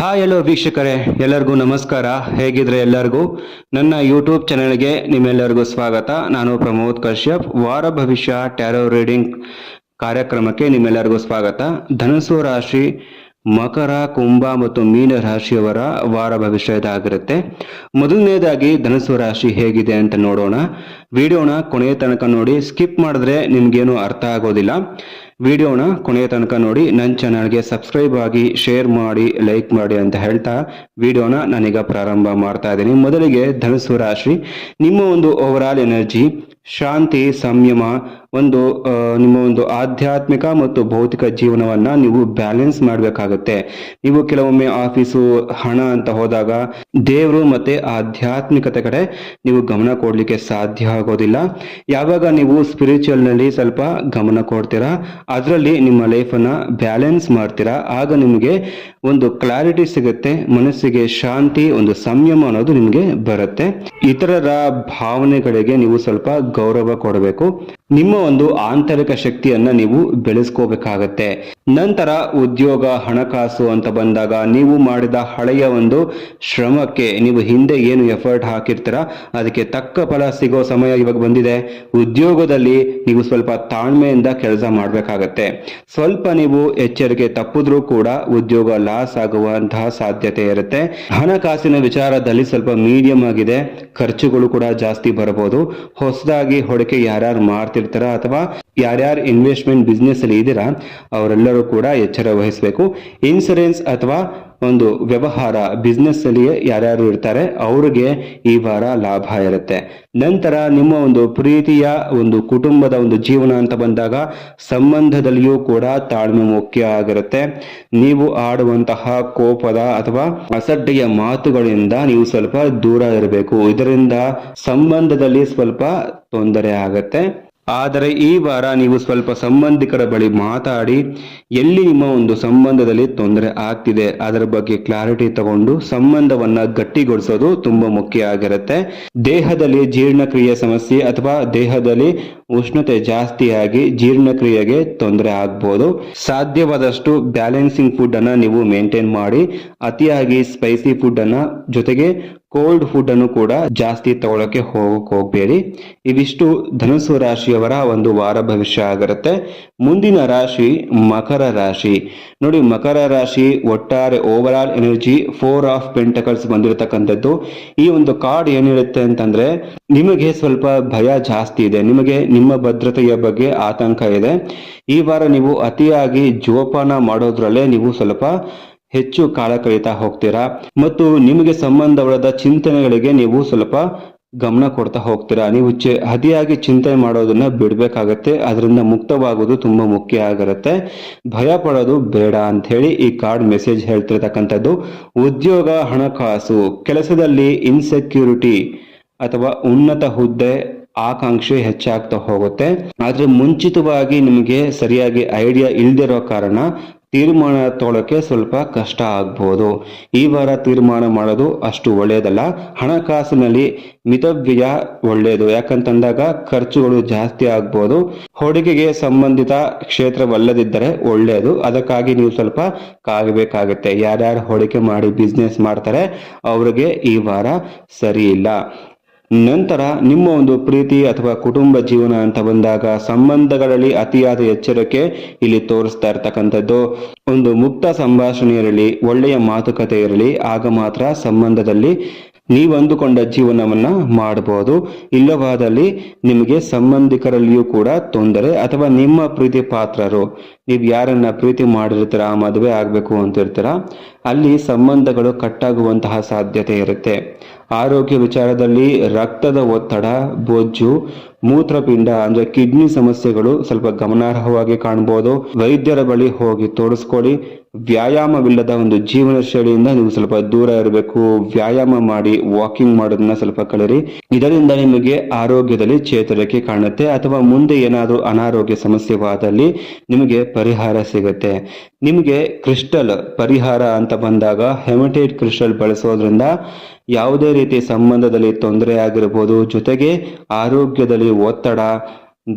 Hi ಎಲ್ಲೋ ವೀಕ್ಷಕರೇ. ಎಲ್ಲರಿಗೂ ನಮಸ್ಕಾರ. ಹೇಗಿದ್ರೆ ಎಲ್ಲರಿಗೂ? ನನ್ನ ಯೂಟ್ಯೂಬ್ ಚಾನೆಲ್ಗೆ ನಿಮ್ಮೆಲ್ಲರಿಗೂ ಸ್ವಾಗತ. ನಾನು ಪ್ರಮೋದ್ ಕಶ್ಯಪ್. ವಾರ ಭವಿಷ್ಯ ಟ್ಯಾರೋ ರೀಡಿಂಗ್ ಕಾರ್ಯಕ್ರಮಕ್ಕೆ ನಿಮ್ಮೆಲ್ಲರಿಗೂ ಸ್ವಾಗತ. ಧನಸು ರಾಶಿ, ಮಕರ, ಕುಂಭ ಮತ್ತು ಮೀನ ರಾಶಿಯವರ ವಾರ ಭವಿಷ್ಯ ಇದಾಗಿರುತ್ತೆ. ಮೊದಲನೇದಾಗಿ ಧನಸು ರಾಶಿ ಹೇಗಿದೆ ಅಂತ ನೋಡೋಣ. ವಿಡಿಯೋನ ಕೊನೆಯ ತನಕ ನೋಡಿ. ಸ್ಕಿಪ್ ಮಾಡಿದ್ರೆ ನಿಮ್ಗೇನು ಅರ್ಥ ಆಗೋದಿಲ್ಲ. ವಿಡಿಯೋನ ಕೊನೆಯ ತನಕ ನೋಡಿ. ನನ್ನ ಚಾನಲ್ಗೆ ಸಬ್ಸ್ಕ್ರೈಬ್ ಆಗಿ, ಶೇರ್ ಮಾಡಿ, ಲೈಕ್ ಮಾಡಿ ಅಂತ ಹೇಳ್ತಾ ವಿಡಿಯೋನ ನಾನೀಗ ಪ್ರಾರಂಭ ಮಾಡ್ತಾ ಇದ್ದೀನಿ. ಮೊದಲಿಗೆ ಧನುಸು ರಾಶಿ. ನಿಮ್ಮ ಒಂದು ಓವರ್ ಎನರ್ಜಿ ಶಾಂತಿ ಸಂಯಮ ಒಂದು ನಿಮ್ಮ ಒಂದು ಆಧ್ಯಾತ್ಮಿಕ ಮತ್ತು ಭೌತಿಕ ಜೀವನವನ್ನ ನೀವು ಬ್ಯಾಲೆನ್ಸ್ ಮಾಡಬೇಕಾಗುತ್ತೆ. ನೀವು ಕೆಲವೊಮ್ಮೆ ಆಫೀಸು ಹಣ ಅಂತ ಹೋದಾಗ ದೇವರು ಮತ್ತೆ ಆಧ್ಯಾತ್ಮಿಕತೆ ಕಡೆ ನೀವು ಗಮನ ಕೊಡ್ಲಿಕ್ಕೆ ಸಾಧ್ಯ ಆಗೋದಿಲ್ಲ. ಯಾವಾಗ ನೀವು ಸ್ಪಿರಿಚುವಲ್ನಲ್ಲಿ ಸ್ವಲ್ಪ ಗಮನ ಕೊಡ್ತೀರಾ, ಅದರಲ್ಲಿ ನಿಮ್ಮ ಲೈಫನ್ನ ಬ್ಯಾಲೆನ್ಸ್ ಮಾಡ್ತೀರಾ, ಆಗ ನಿಮಗೆ ಒಂದು ಕ್ಲಾರಿಟಿ ಸಿಗುತ್ತೆ, ಮನಸ್ಸಿಗೆ ಶಾಂತಿ, ಒಂದು ಸಂಯಮ ಅನ್ನೋದು ನಿಮಗೆ ಬರುತ್ತೆ. ಇತರರ ಭಾವನೆಗಳಿಗೆ ನೀವು ಸ್ವಲ್ಪ ಗೌರವ ಕೊಡಬೇಕು. ನಿಮ್ಮ ಒಂದು ಆಂತರಿಕ ಶಕ್ತಿಯನ್ನ ನೀವು ಬೆಳೆಸ್ಕೋಬೇಕಾಗತ್ತೆ. ನಂತರ ಉದ್ಯೋಗ, ಹಣಕಾಸು ಅಂತ ಬಂದಾಗ ನೀವು ಮಾಡಿದ ಹಳೆಯ ಒಂದು ಶ್ರಮಕ್ಕೆ ನೀವು ಹಿಂದೆ ಏನು ಎಫರ್ಟ್ ಹಾಕಿರ್ತೀರ, ಅದಕ್ಕೆ ತಕ್ಕ ಫಲ ಸಿಗೋ ಸಮಯ ಇವಾಗ ಬಂದಿದೆ. ಉದ್ಯೋಗದಲ್ಲಿ ನೀವು ಸ್ವಲ್ಪ ತಾಳ್ಮೆಯಿಂದ ಕೆಲಸ ಮಾಡಬೇಕಾಗತ್ತೆ. ಸ್ವಲ್ಪ ನೀವು ಎಚ್ಚರಿಕೆ ತಪ್ಪಿದ್ರೂ ಕೂಡ ಉದ್ಯೋಗ ಲಾಸ್ ಆಗುವಂತಹ ಸಾಧ್ಯತೆ ಇರುತ್ತೆ. ಹಣಕಾಸಿನ ವಿಚಾರದಲ್ಲಿ ಸ್ವಲ್ಪ ಮೀಡಿಯಂ ಆಗಿದೆ. ಖರ್ಚುಗಳು ಕೂಡ ಜಾಸ್ತಿ ಬರಬಹುದು ಹೊಸದಾಗಿ ಹೊಡಕೆ ಯಾರ್ಯಾರು ಮಾಡ್ತಿರ್ತಾರ ಅಥವಾ ಯಾರ್ಯಾರು ಇನ್ವೆಸ್ಟ್ಮೆಂಟ್ ಬಿಸ್ನೆಸ್ ಅಲ್ಲಿ ಇದ್ದೀರಾ, ಅವರೆಲ್ಲರೂ ಕೂಡ ಎಚ್ಚರ ವಹಿಸಬೇಕು. ಇನ್ಸೂರೆನ್ಸ್ ಅಥವಾ ಒಂದು ವ್ಯವಹಾರ ಬಿಸ್ನೆಸ್ ಅಲ್ಲಿ ಯಾರ್ಯಾರು ಇರ್ತಾರೆ, ಅವ್ರಿಗೆ ಈ ವಾರ ಲಾಭ ಇರುತ್ತೆ. ನಂತರ ನಿಮ್ಮ ಒಂದು ಪ್ರೀತಿಯ ಒಂದು ಕುಟುಂಬದ ಒಂದು ಜೀವನ ಅಂತ ಬಂದಾಗ ಸಂಬಂಧದಲ್ಲಿಯೂ ಕೂಡ ತಾಳ್ಮೆ ಮುಖ್ಯ ಆಗಿರುತ್ತೆ. ನೀವು ಆಡುವಂತಹ ಕೋಪದ ಅಥವಾ ಅಸಡ್ಡೆಯ ಮಾತುಗಳಿಂದ ನೀವು ಸ್ವಲ್ಪ ದೂರ ಇರಬೇಕು. ಇದರಿಂದ ಸಂಬಂಧದಲ್ಲಿ ಸ್ವಲ್ಪ ತೊಂದರೆ ಆಗತ್ತೆ. ಆದರೆ ಈ ವಾರ ನೀವು ಸ್ವಲ್ಪ ಸಂಬಂಧಿಕರ ಬಳಿ ಮಾತಾಡಿ, ಎಲ್ಲಿ ನಿಮ್ಮ ಒಂದು ಸಂಬಂಧದಲ್ಲಿ ತೊಂದರೆ ಆಗ್ತಿದೆ, ಅದರ ಬಗ್ಗೆ ಕ್ಲಾರಿಟಿ ತಗೊಂಡು ಸಂಬಂಧವನ್ನ ಗಟ್ಟಿಗೊಳಿಸೋದು ತುಂಬಾ ಮುಖ್ಯ ಆಗಿರುತ್ತೆ. ದೇಹದಲ್ಲಿ ಜೀರ್ಣಕ್ರಿಯೆ ಸಮಸ್ಯೆ ಅಥವಾ ದೇಹದಲ್ಲಿ ಉಷ್ಣತೆ ಜಾಸ್ತಿಯಾಗಿ ಜೀರ್ಣಕ್ರಿಯೆಗೆ ತೊಂದರೆ ಆಗ್ಬೋದು. ಸಾಧ್ಯವಾದಷ್ಟು ಬ್ಯಾಲೆನ್ಸಿಂಗ್ ಫುಡ್ ಅನ್ನ ನೀವು ಮೇಂಟೈನ್ ಮಾಡಿ, ಅತಿಯಾಗಿ ಸ್ಪೈಸಿ ಫುಡ್ ಅನ್ನ ಜೊತೆಗೆ ಕೋಲ್ಡ್ ಫುಡ್ ಅನ್ನು ಕೂಡ ಜಾಸ್ತಿ ತಗೊಳಕ್ಕೆ ಹೋಗಕ್ ಹೋಗ್ಬೇಡಿ. ಇವಿಷ್ಟು ಧನುಸು ರಾಶಿಯವರ ಒಂದು ವಾರ ಭವಿಷ್ಯ ಆಗಿರುತ್ತೆ. ಮುಂದಿನ ರಾಶಿ ಮಕರ ರಾಶಿ. ನೋಡಿ, ಮಕರ ರಾಶಿ ಒಟ್ಟಾರೆ overall energy four of pentacles ಬಂದಿರತಕ್ಕಂಥದ್ದು. ಈ ಒಂದು ಕಾರ್ಡ್ ಏನಿರುತ್ತೆ ಅಂತಂದ್ರೆ, ನಿಮಗೆ ಸ್ವಲ್ಪ ಭಯ ಜಾಸ್ತಿ ಇದೆ. ನಿಮಗೆ ನಿಮ್ಮ ಭದ್ರತೆಯ ಬಗ್ಗೆ ಆತಂಕ ಇದೆ. ಈ ವಾರ ನೀವು ಅತಿಯಾಗಿ ಜೋಪಾನ ಮಾಡೋದ್ರಲ್ಲೇ ನೀವು ಸ್ವಲ್ಪ ಹೆಚ್ಚು ಕಾಲ ಕಳೀತಾ ಹೋಗ್ತೀರಾ? ಮತ್ತು ನಿಮಗೆ ಸಂಬಂಧವಾದ ಚಿಂತನೆಗಳಿಗೆ ನೀವು ಸ್ವಲ್ಪ ಗಮನ ಕೊಡ್ತಾ ಹೋಗ್ತೀರಾ? ನೀವು ಚೆ, ಅತಿಯಾಗಿ ಚಿಂತನೆ ಮಾಡೋದನ್ನ ಬಿಡ್ಬೇಕಾಗತ್ತೆ. ಅದರಿಂದ ಮುಕ್ತವಾಗೋದು ತುಂಬಾ ಮುಖ್ಯ ಆಗಿರುತ್ತೆ. ಭಯ ಪಡೋದು ಬೇಡ ಅಂತ ಹೇಳಿ ಈ ಕಾರ್ಡ್ ಮೆಸೇಜ್ ಹೇಳ್ತಿರ್ತಕ್ಕಂಥದ್ದು. ಉದ್ಯೋಗ ಹಣಕಾಸು, ಕೆಲಸದಲ್ಲಿ ಇನ್ಸೆಕ್ಯೂರಿಟಿ ಅಥವಾ ಉನ್ನತ ಹುದ್ದೆ ಆಕಾಂಕ್ಷೆ ಹೆಚ್ಚಾಗ್ತಾ ಹೋಗುತ್ತೆ. ಆದ್ರೆ ಮುಂಚಿತವಾಗಿ ನಿಮಗೆ ಸರಿಯಾಗಿ ಐಡಿಯಾ ಇಲ್ದಿರೋ ಕಾರಣ ತೀರ್ಮಾನ ತಗೊಳಕ್ಕೆ ಸ್ವಲ್ಪ ಕಷ್ಟ ಆಗ್ಬೋದು. ಈ ವಾರ ತೀರ್ಮಾನ ಮಾಡೋದು ಅಷ್ಟು ಒಳ್ಳೆಯದಲ್ಲ ಹಣಕಾಸಿನಲ್ಲಿ ಮಿತವ್ಯಯ ಒಳ್ಳೆಯದು ಯಾಕಂತಂದಾಗ ಖರ್ಚುಗಳು ಜಾಸ್ತಿ ಆಗ್ಬೋದು. ಹೂಡಿಕೆಗೆ ಸಂಬಂಧಿತ ಕ್ಷೇತ್ರವಲ್ಲದಿದ್ದರೆ ಒಳ್ಳೆಯದು ಅದಕ್ಕಾಗಿ ನೀವು ಸ್ವಲ್ಪ ಕಾಗಬೇಕಾಗುತ್ತೆ ಯಾರ್ಯಾರು ಹೂಡಿಕೆ ಮಾಡಿ ಬಿಸ್ನೆಸ್ ಮಾಡ್ತಾರೆ, ಅವರಿಗೆ ಈ ವಾರ ಸರಿ ನಂತರ ನಿಮ್ಮ ಒಂದು ಪ್ರೀತಿ ಅಥವಾ ಕುಟುಂಬ ಜೀವನ ಅಂತ ಬಂದಾಗ ಸಂಬಂಧಗಳಲ್ಲಿ ಅತಿಯಾದ ಎಚ್ಚರಿಕೆ ಇಲ್ಲಿ ತೋರಿಸ್ತಾ ಇರ್ತಕ್ಕಂಥದ್ದು. ಒಂದು ಮುಕ್ತ ಸಂಭಾಷಣೆ ಇರಲಿ, ಒಳ್ಳೆಯ ಮಾತುಕತೆ ಇರಲಿ, ಆಗ ಮಾತ್ರ ಸಂಬಂಧದಲ್ಲಿ ನೀವು ಅಂದುಕೊಂಡ ಜೀವನವನ್ನ ಮಾಡಬಹುದು ಇಲ್ಲವಾದಲ್ಲಿ ನಿಮಗೆ ಸಂಬಂಧಿಕರಲ್ಲಿಯೂ ಕೂಡ ತೊಂದರೆ ಅಥವಾ ನಿಮ್ಮ ಪ್ರೀತಿ ಪಾತ್ರರು, ನೀವು ಯಾರನ್ನ ಪ್ರೀತಿ ಮಾಡಿರ್ತೀರ ಮದುವೆ ಆಗಬೇಕು ಅಂತಿರ್ತೀರ, ಅಲ್ಲಿ ಸಂಬಂಧಗಳು ಕಟ್ಟಾಗುವಂತಹ ಸಾಧ್ಯತೆ ಇರುತ್ತೆ. ಆರೋಗ್ಯ ವಿಚಾರದಲ್ಲಿ ರಕ್ತದ ಒತ್ತಡ, ಬೊಜ್ಜು, ಮೂತ್ರಪಿಂಡ, ಅಂದ್ರೆ ಕಿಡ್ನಿ ಸಮಸ್ಯೆಗಳು ಸ್ವಲ್ಪ ಗಮನಾರ್ಹವಾಗಿ ಕಾಣಬಹುದು ವೈದ್ಯರ ಬಳಿ ಹೋಗಿ ತೋರಿಸ್ಕೊಳ್ಳಿ ವ್ಯಾಯಾಮವಿಲ್ಲದ ಒಂದು ಜೀವನ ಶೈಲಿಯಿಂದ ನೀವು ಸ್ವಲ್ಪ ದೂರ ಇರಬೇಕು. ವ್ಯಾಯಾಮ ಮಾಡಿ, ವಾಕಿಂಗ್ ಮಾಡೋದನ್ನ ಸ್ವಲ್ಪ ಕಲಿರಿ ಇದರಿಂದ ನಿಮಗೆ ಆರೋಗ್ಯದಲ್ಲಿ ಚೇತರಿಕೆ ಕಾಣುತ್ತೆ, ಅಥವಾ ಮುಂದೆ ಏನಾದರೂ ಅನಾರೋಗ್ಯ ಸಮಸ್ಯೆವಾದಲ್ಲಿ ನಿಮಗೆ ಪರಿಹಾರ ಸಿಗುತ್ತೆ. ನಿಮಗೆ ಕ್ರಿಸ್ಟಲ್ ಪರಿಹಾರ ಅಂತ ಬಂದಾಗ ಹೆಮಟೇಟ್ ಕ್ರಿಸ್ಟಲ್ ಬಳಸೋದ್ರಿಂದ ಯಾವುದೇ ರೀತಿ ಸಂಬಂಧದಲ್ಲಿ ತೊಂದರೆ ಆಗಿರ್ಬೋದು, ಜೊತೆಗೆ ಆರೋಗ್ಯದಲ್ಲಿ ಒತ್ತಡ,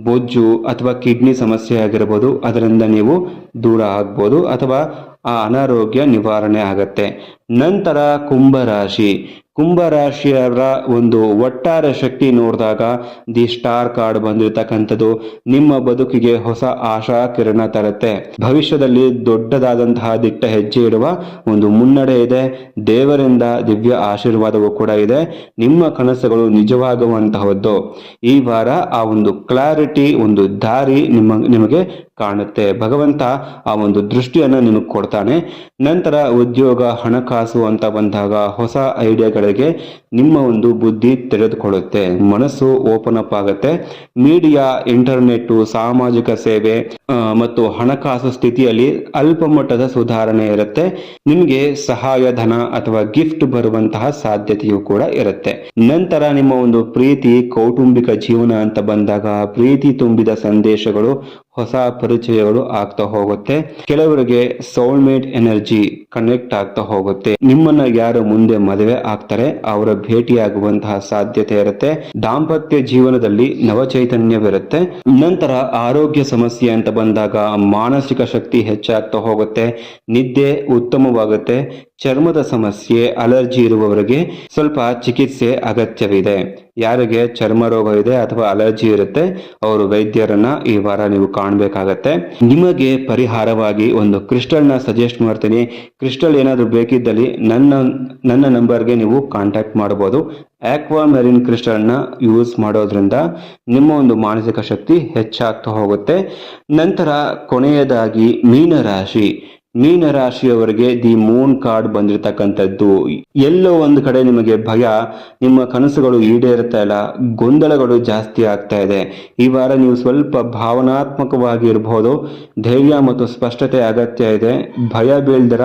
ಬೊಜ್ಜು ಅಥವಾ ಕಿಡ್ನಿ ಸಮಸ್ಯೆ ಆಗಿರ್ಬೋದು, ಅದರಿಂದ ನೀವು ದೂರ ಆಗ್ಬೋದು ಅಥವಾ ಆ ಅನಾರೋಗ್ಯ ನಿವಾರಣೆ ಆಗತ್ತೆ. ನಂತರ ಕುಂಭರಾಶಿ. ಕುಂಭರಾಶಿಯವರ ಒಂದು ಒಟ್ಟಾರೆ ಶಕ್ತಿ ನೋಡಿದಾಗ ದಿ ಸ್ಟಾರ್ ಕಾರ್ಡ್ ಬಂದಿರತಕ್ಕಂಥದ್ದು ನಿಮ್ಮ ಬದುಕಿಗೆ ಹೊಸ ಆಶಾ ಕಿರಣ ತರುತ್ತೆ. ಭವಿಷ್ಯದಲ್ಲಿ ದೊಡ್ಡದಾದಂತಹ ದಿಟ್ಟ ಹೆಜ್ಜೆ ಇಡುವ ಒಂದು ಮುನ್ನಡೆ ಇದೆ. ದೇವರಿಂದ ದಿವ್ಯ ಆಶೀರ್ವಾದವೂ ಕೂಡ ಇದೆ. ನಿಮ್ಮ ಕನಸುಗಳು ನಿಜವಾಗುವಂತಹದ್ದು. ಈ ವಾರ ಆ ಒಂದು ಕ್ಲಾರಿಟಿ, ಒಂದು ದಾರಿ ನಿಮ್ಮ, ನಿಮಗೆ ಕಾಣುತ್ತೆ. ಭಗವಂತ ಆ ಒಂದು ದೃಷ್ಟಿಯನ್ನು ನಿಮಗೆ ಕೊಡ್ತಾನೆ. ನಂತರ ಉದ್ಯೋಗ, ಹಣಕಾಸು ಅಂತ ಬಂದಾಗ ಹೊಸ ಐಡಿಯಾಗಳಿಗೆ ನಿಮ್ಮ ಒಂದು ಬುದ್ಧಿ ತೆರೆದುಕೊಳ್ಳುತ್ತೆ. ಮನಸ್ಸು ಓಪನ್ ಅಪ್ ಆಗುತ್ತೆ. ಮೀಡಿಯಾ, ಇಂಟರ್ನೆಟ್, ಸಾಮಾಜಿಕ ಸೇವೆ ಮತ್ತು ಹಣಕಾಸು ಸ್ಥಿತಿಯಲ್ಲಿ ಅಲ್ಪ ಮಟ್ಟದ ಸುಧಾರಣೆ ಇರುತ್ತೆ. ನಿಮಗೆ ಸಹಾಯ, ಧನ ಅಥವಾ ಗಿಫ್ಟ್ ಬರುವಂತಹ ಸಾಧ್ಯತೆಯೂ ಕೂಡ ಇರುತ್ತೆ. ನಂತರ ನಿಮ್ಮ ಒಂದು ಪ್ರೀತಿ, ಕೌಟುಂಬಿಕ ಜೀವನ ಅಂತ ಬಂದಾಗ ಪ್ರೀತಿ ತುಂಬಿದ ಸಂದೇಶಗಳು ಹೊಸ ಪರಿಚಯಗಳು ಆಗ್ತಾ ಹೋಗುತ್ತೆ. ಕೆಲವರಿಗೆ ಸೋಲ್ಮೇಟ್ ಎನರ್ಜಿ ಕನೆಕ್ಟ್ ಆಗ್ತಾ ಹೋಗುತ್ತೆ. ನಿಮ್ಮನ್ನ ಯಾರು ಮುಂದೆ ಮದುವೆ ಆಗ್ತಾರೆ. ಅವರ ಭೇಟಿಯಾಗುವಂತಹ ಸಾಧ್ಯತೆ ಇರುತ್ತೆ. ದಾಂಪತ್ಯ ಜೀವನದಲ್ಲಿ ನವಚೈತನ್ಯವಿರುತ್ತೆ. ನಂತರ ಆರೋಗ್ಯ ಸಮಸ್ಯೆ ಅಂತ ಬಂದಾಗ ಮಾನಸಿಕ ಶಕ್ತಿ ಹೆಚ್ಚಾಗ್ತಾ ಹೋಗುತ್ತೆ. ನಿದ್ದೆ ಉತ್ತಮವಾಗುತ್ತೆ. ಚರ್ಮದ ಸಮಸ್ಯೆ ಅಲರ್ಜಿ ಇರುವವರಿಗೆ ಸ್ವಲ್ಪ ಚಿಕಿತ್ಸೆ ಅಗತ್ಯವಿದೆ. ಯಾರಿಗೆ ಚರ್ಮ ರೋಗ ಇದೆ ಅಥವಾ ಅಲರ್ಜಿ ಇರುತ್ತೆ, ಅವರು ವೈದ್ಯರನ್ನ ಈ ವಾರ ನೀವು ಕಾಣಬೇಕಾಗತ್ತೆ. ನಿಮಗೆ ಪರಿಹಾರವಾಗಿ ಒಂದು ಕ್ರಿಸ್ಟಲ್ನ ಸಜೆಸ್ಟ್ ಮಾಡ್ತೀನಿ. ಕ್ರಿಸ್ಟಲ್ ಏನಾದರೂ ಬೇಕಿದ್ದಲ್ಲಿ ನನ್ನ ನನ್ನ ನಂಬರ್ಗೆ ನೀವು ಕಾಂಟ್ಯಾಕ್ಟ್ ಮಾಡಬಹುದು ಆಕ್ವಾ ಮೆರಿನ್ ಕ್ರಿಸ್ಟಲ್ನ ಯೂಸ್ ಮಾಡೋದ್ರಿಂದ ನಿಮ್ಮ ಒಂದು ಮಾನಸಿಕ ಶಕ್ತಿ ಹೆಚ್ಚಾಗ್ತಾ ಹೋಗುತ್ತೆ. ನಂತರ ಕೊನೆಯದಾಗಿ ಮೀನರಾಶಿ. ಮೀನರಾಶಿಯವರಿಗೆ ದಿ ಮೂನ್ ಕಾರ್ಡ್ ಬಂದಿರತಕ್ಕಂಥದ್ದು. ಎಲ್ಲೋ ಒಂದು ಕಡೆ ನಿಮಗೆ ಭಯ, ನಿಮ್ಮ ಕನಸುಗಳು ಈಡೇರ್ತಾ ಇಲ್ಲ, ಗೊಂದಲಗಳು ಜಾಸ್ತಿ ಆಗ್ತಾ ಇದೆ. ಈ ವಾರ ನೀವು ಸ್ವಲ್ಪ ಭಾವನಾತ್ಮಕವಾಗಿ ಇರಬಹುದು ಧೈರ್ಯ ಮತ್ತು ಸ್ಪಷ್ಟತೆ ಅಗತ್ಯ ಇದೆ. ಭಯ ಬೀಳ್ದರ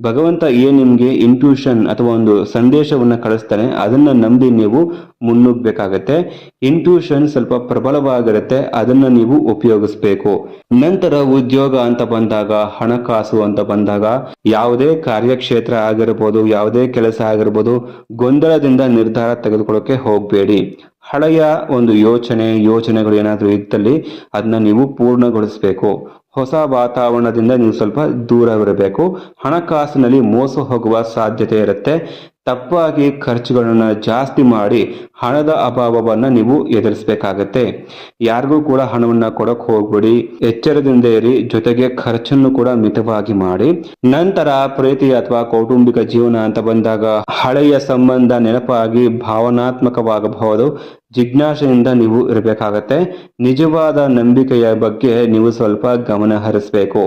ಭಗವಂತ ಏನ್ ನಿಮ್ಗೆ ಇಂಟ್ಯೂಷನ್ ಅಥವಾ ಒಂದು ಸಂದೇಶವನ್ನ ಕಳಿಸ್ತಾನೆ, ಅದನ್ನ ನಂಬಿ ನೀವು ಮುನ್ನುಗ್ಬೇಕಾಗತ್ತೆ. ಇಂಟ್ಯೂಷನ್ ಸ್ವಲ್ಪ ಪ್ರಬಲವಾಗಿರುತ್ತೆ, ಅದನ್ನ ನೀವು ಉಪಯೋಗಿಸ್ಬೇಕು. ನಂತರ ಉದ್ಯೋಗ ಅಂತ ಬಂದಾಗ, ಹಣಕಾಸು ಅಂತ ಬಂದಾಗ, ಯಾವುದೇ ಕಾರ್ಯಕ್ಷೇತ್ರ ಆಗಿರ್ಬೋದು, ಯಾವುದೇ ಕೆಲಸ ಆಗಿರ್ಬೋದು, ಗೊಂದಲದಿಂದ ನಿರ್ಧಾರ ತೆಗೆದುಕೊಳ್ಳೋಕೆ ಹೋಗಬೇಡಿ. ಹಳೆಯ ಒಂದು ಯೋಚನೆ, ಯೋಚನೆಗಳು ಏನಾದರೂ ಇದ್ದಲ್ಲಿ, ಅದನ್ನ ನೀವು ಪೂರ್ಣಗೊಳಿಸಬೇಕು. ಹೊಸ ವಾತಾವರಣದಿಂದ ನೀವು ಸ್ವಲ್ಪ ದೂರವಿರಬೇಕು. ಹಣಕಾಸಿನಲ್ಲಿ ಮೋಸ ಹೋಗುವ ಸಾಧ್ಯತೆ ಇರುತ್ತೆ. ತಪ್ಪಾಗಿ ಖರ್ಚುಗಳನ್ನು ಜಾಸ್ತಿ ಮಾಡಿ ಹಣದ ಅಭಾವವನ್ನು ನೀವು ಎದುರಿಸಬೇಕಾಗತ್ತೆ. ಯಾರಿಗೂ ಕೂಡ ಹಣವನ್ನು ಕೊಡಕ್ಕೆ ಹೋಗ್ಬಿಡಿ. ಎಚ್ಚರದಿಂದ ಇರಿ, ಜೊತೆಗೆ ಖರ್ಚನ್ನು ಕೂಡ ಮಿತವಾಗಿ ಮಾಡಿ. ನಂತರ ಪ್ರೀತಿ ಅಥವಾ ಕೌಟುಂಬಿಕ ಜೀವನ ಅಂತ ಬಂದಾಗ ಹಳೆಯ ಸಂಬಂಧ ನೆನಪಾಗಿ ಭಾವನಾತ್ಮಕವಾಗಬಹುದು. ಜಿಜ್ಞಾಸೆಯಿಂದ ನೀವು ಇರಬೇಕಾಗತ್ತೆ. ನಿಜವಾದ ನಂಬಿಕೆಯ ಬಗ್ಗೆ ನೀವು ಸ್ವಲ್ಪ ಗಮನ ಹರಿಸಬೇಕು.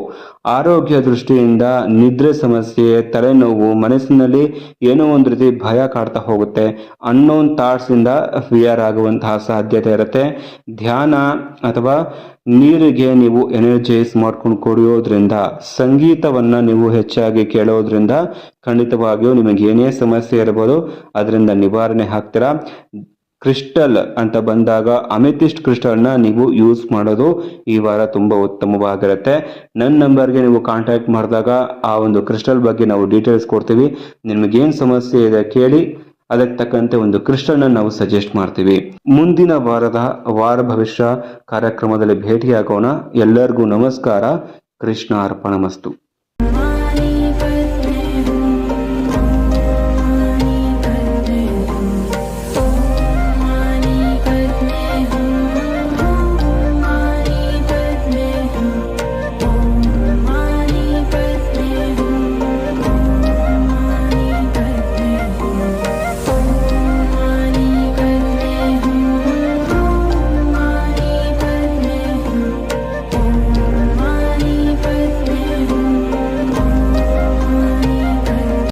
ಆರೋಗ್ಯ ದೃಷ್ಟಿಯಿಂದ ನಿದ್ರೆ ಸಮಸ್ಯೆ, ತಲೆನೋವು, ಮನಸ್ಸಿನಲ್ಲಿ ಏನೋ ಒಂದು ರೀತಿ ಭಯ ಕಾಡ್ತಾ ಹೋಗುತ್ತೆ. ಅನ್ನೋನ್ ಥಾಟ್ಸ್ ಇಂದ ಫಿಯರ್ ಆಗುವಂತಹ ಸಾಧ್ಯತೆ ಇರುತ್ತೆ. ಧ್ಯಾನ ಅಥವಾ ನೀರಿಗೆ ನೀವು ಎನರ್ಜೈಸ್ ಮಾಡ್ಕೊಂಡು ಕುಡಿಯೋದ್ರಿಂದ, ಸಂಗೀತವನ್ನ ನೀವು ಹೆಚ್ಚಾಗಿ ಕೇಳೋದ್ರಿಂದ ಖಂಡಿತವಾಗಿಯೂ ನಿಮಗೆ ಏನೇ ಸಮಸ್ಯೆ ಇರಬಹುದು ಅದರಿಂದ ನಿವಾರಣೆ ಆಗ್ತೀರಾ. ಕ್ರಿಸ್ಟಲ್ ಅಂತ ಬಂದಾಗ ಅಮೆಥಿಸ್ಟ್ ಕ್ರಿಸ್ಟಲ್ನ ನೀವು ಯೂಸ್ ಮಾಡೋದು ಈ ವಾರ ತುಂಬಾ ಉತ್ತಮವಾಗಿರುತ್ತೆ. ನನ್ನ ನಂಬರ್ಗೆ ನೀವು ಕಾಂಟ್ಯಾಕ್ಟ್ ಮಾಡಿದಾಗ ಆ ಒಂದು ಕ್ರಿಸ್ಟಲ್ ಬಗ್ಗೆ ನಾವು ಡೀಟೇಲ್ಸ್ ಕೊಡ್ತೀವಿ. ನಿಮಗೇನು ಸಮಸ್ಯೆ ಇದೆ ಕೇಳಿ, ಅದಕ್ಕೆ ತಕ್ಕಂತೆ ಒಂದು ಕ್ರಿಸ್ಟಲ್ನ ನಾವು ಸಜೆಸ್ಟ್ ಮಾಡ್ತೀವಿ. ಮುಂದಿನ ವಾರದ ವಾರ ಭವಿಷ್ಯ ಕಾರ್ಯಕ್ರಮದಲ್ಲಿ ಭೇಟಿಯಾಗೋಣ. ಎಲ್ಲರಿಗೂ ನಮಸ್ಕಾರ. ಕೃಷ್ಣ ಅರ್ಪಣಮಸ್ತು